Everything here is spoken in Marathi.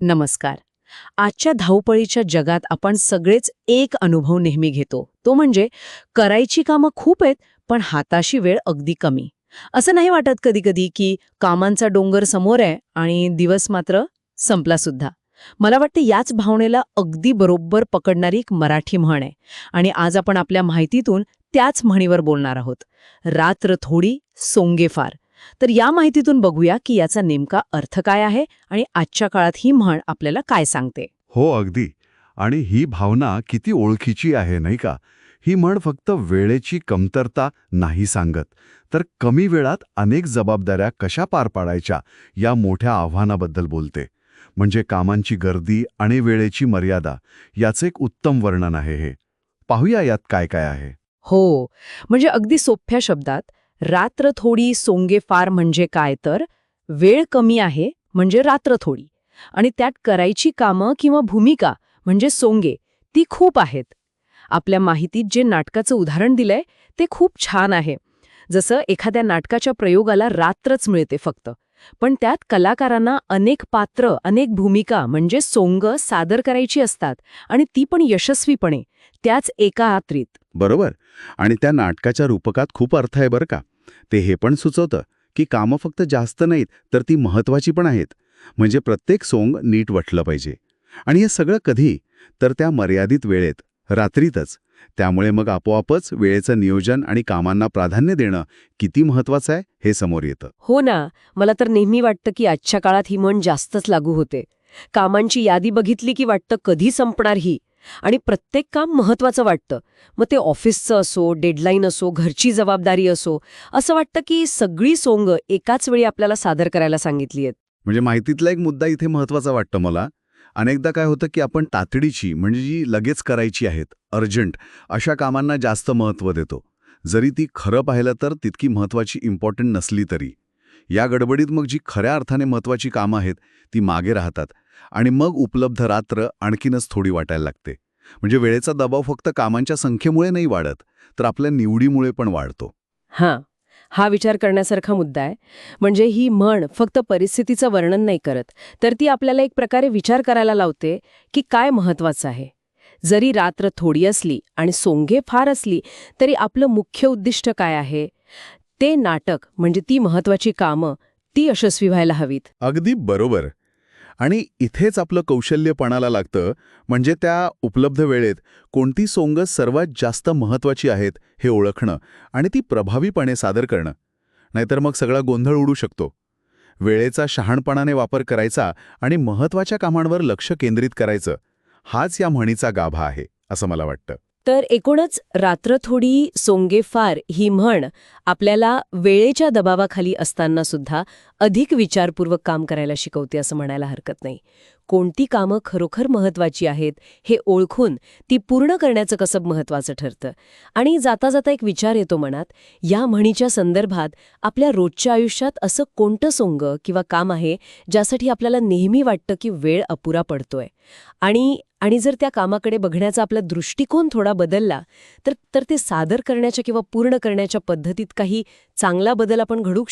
नमस्कार. आजच्या धावपळीच्या जगात आपण सगळेच एक अनुभव नेहमी घेतो. तो म्हणजे करायची कामं खूप आहेत पण हाताशी वेळ अगदी कमी. असं नाही वाटत कधी कधी की कामांचा डोंगर समोर आहे आणि दिवस मात्र संपला सुद्धा. मला वाटतं याच भावनेला अगदी बरोबर पकडणारी एक मराठी म्हण आहे आणि आज आपण आपल्या माहितीतून त्याच म्हणीवर बोलणार आहोत. रात्र थोडी सोंगे फार. तर या माहितीतून बघूया की याचा नेमका अर्थ काय आहे आणि आजच्या काळात ही म्हण आपल्याला काय सांगते. हो अगदी. आणि ही भावना किती ओळखीची आहे नाही का? ही म्हण फक्त वेळेची कमतरता नाही सांगत तर कमी वेळात अनेक जबाबदाऱ्या कशा पार पाडायच्या या मोठ्या आव्हानाबद्दल बोलते. म्हणजे कामांची गर्दी आणि वेळेची मर्यादा याचे एक उत्तम वर्णन आहे हे. पाहूया यात काय काय आहे. हो. म्हणजे अगदी सोप्या शब्दात रात्र थोडी सोंगे फार म्हणजे काय तर? वेळ कमी आहे म्हणजे रात्र थोडी. आणि त्यात करायची कामं किंवा भूमिका म्हणजे सोंगे ती खूप आहेत. आपल्या माहितीत जे नाटकाचं उदाहरण दिलंय ते खूप छान आहे. जसं एखाद्या नाटकाच्या प्रयोगाला रात्रच मिळते फक्त. पण त्यात कलाकारांना अनेक पात्र अनेक भूमिका म्हणजे सोंग सादर करायची असतात आणि ती पण यशस्वीपणे त्याच एका रात्रीत बरोबर. आणि त्या नाटकाच्या रूपकात खूप अर्थ आहे बरं का. ते हे पण सुचवतं की कामं फक्त जास्त नाहीत तर ती महत्वाची पण आहेत. म्हणजे प्रत्येक सोंग नीट वाटलं पाहिजे. आणि हे सगळं कधी? तर त्या मर्यादित वेळेत रात्रीतच. त्यामुळे मग आपोआपच वेळेचं नियोजन आणि कामांना प्राधान्य देणं किती महत्वाचं आहे हे समोर येतं. हो ना. मला तर नेहमी वाटतं की आजच्या काळात ही म्हण जास्तच लागू होते. कामांची यादी बघितली की वाटतं कधी संपणार ही? आणि प्रत्येक काम महत्त्वाचं वाटतं. मग ते ऑफिसचं असो डेडलाईन असो घरची जबाबदारी असो असं वाटतं की सगळी सोंग एकाच वेळी आपल्याला सादर करायला सांगितली आहेत. म्हणजे माहितीतला एक मुद्दा इथे महत्त्वाचा वाटतं मला. अनेकदा काय होतं की आपण तातडीची म्हणजे जी लगेच करायची आहेत अर्जंट अशा कामांना जास्त महत्त्व देतो. जरी ती खरं पाहिलं तर तितकी महत्त्वाची इम्पॉर्टंट नसली तरी. या गडबडीत मग जी खऱ्या अर्थाने महत्त्वाची कामं आहेत ती मागे राहतात. आणि मग उपलब्ध रात्र आणखीनच थोडी वाटायला लागते. म्हणजे वेळेचा दबाव फक्त कामांच्या संख्येमुळे नाही वाढत तर आपल्या निवडीमुळे पण वाढतो. हां हा विचार करण्यासारखा मुद्दा आहे. म्हणजे ही म्हण फक्त परिस्थितीचं वर्णन नाही करत तर ती आपल्याला एक प्रकारे विचार करायला लावते की काय महत्वाचं आहे. जरी रात्र थोडी असली आणि सोंगे फार असली तरी आपलं मुख्य उद्दिष्ट काय आहे? ते नाटक म्हणजे ती महत्वाची कामं ती यशस्वी व्हायला हवीत. अगदी बरोबर. आणि इथेच आपलं कौशल्य पणाला लागतं म्हणजे त्या उपलब्ध वेळेत कोणती सोंग सर्वात जास्त महत्वाची आहेत हे ओळखणं आणि ती प्रभावीपणे सादर करणं. नाहीतर मग सगळा गोंधळ उडू शकतो. वेळेचा शहाणपणाने वापर करायचा आणि महत्त्वाच्या कामांवर लक्ष केंद्रित करायचं हाच या म्हणीचा गाभा आहे असं मला वाटतं. तर एकूणच रात्र थोडी सोंगेफार ही म्हण आपल्याला वेळेच्या दबावाखाली असताना सुद्धा अधिक विचारपूर्वक काम करायला शिकवते असं म्हणायला हरकत नाही. कोणती कामं खरोखर महत्वाची आहेत हे ओळखून ती पूर्ण करण्याचं कसब महत्वाचं ठरतं. आणि जाता जाता एक विचार येतो मनात या म्हणीच्या संदर्भात आपल्या रोजच्या आयुष्यात असं कोणतं सोंग किंवा काम आहे ज्यासाठी आपल्याला नेहमी वाटतं की वेळ अपुरा पडतोय? आणि आणि जर त्या कामाकडे बघण्याचा आपला दृष्टिकोन थोडा बदलला तर तर ते सादर करण्याच्या किंवा पूर्ण करण्याच्या पद्धतीत काही चांगला बदल आपण घडू शकतो